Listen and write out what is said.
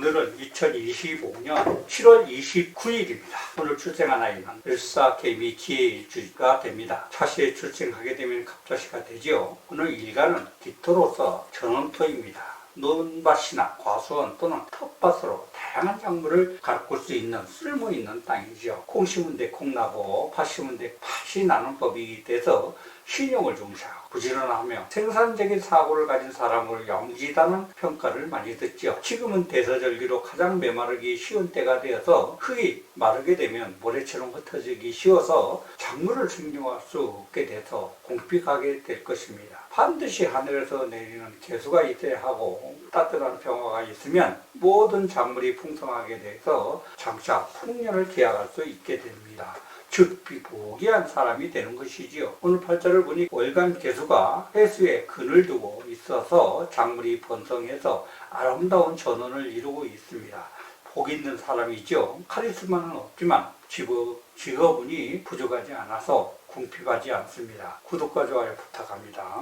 오늘은 2025년 7월 29일입니다. 오늘 출생한 아이는 을사개미 기해일주가 됩니다. 차시에 출생하게 되면 갑자시가 되지요. 오늘 일간은 기토로서 전원토입니다. 논밭이나 과수원 또는 텃밭으로 다양한 작물을 가꿀 수 있는 쓸모 있는 땅이죠. 콩 심은 데 콩 나고 팥 심은 데팥 이 나는 법이 돼서 신용을 중시하고 부지런하며 생산적인 사고를 가진 사람을 영지다는 평가를 많이 듣죠. 지금은 대서절기로 가장 메마르기 쉬운 때가 되어서 흙이 마르게 되면 모래처럼 흩어지기 쉬워서 작물을 생존할 수 없게 돼서 공pik하게 될 것입니다. 반드시 하늘에서 내리는 개수가 있어야 하고 따뜻한 평화가 있으면 모든 작물이 풍성하게 돼서 장차 풍년을 기약할 수 있게 됩니다. 즉 비고기한 사람이 되는 것이지요. 오늘 팔자를 보니 월간 개수가 해수에 근을 두고 있어서 작물이 번성해서 아름다운 전원을 이루고 있습니다. 복 있는 사람이죠. 카리스마는 없지만 직업, 직업운이 부족하지 않아서 궁핍하지 않습니다. 구독과 좋아요 부탁합니다.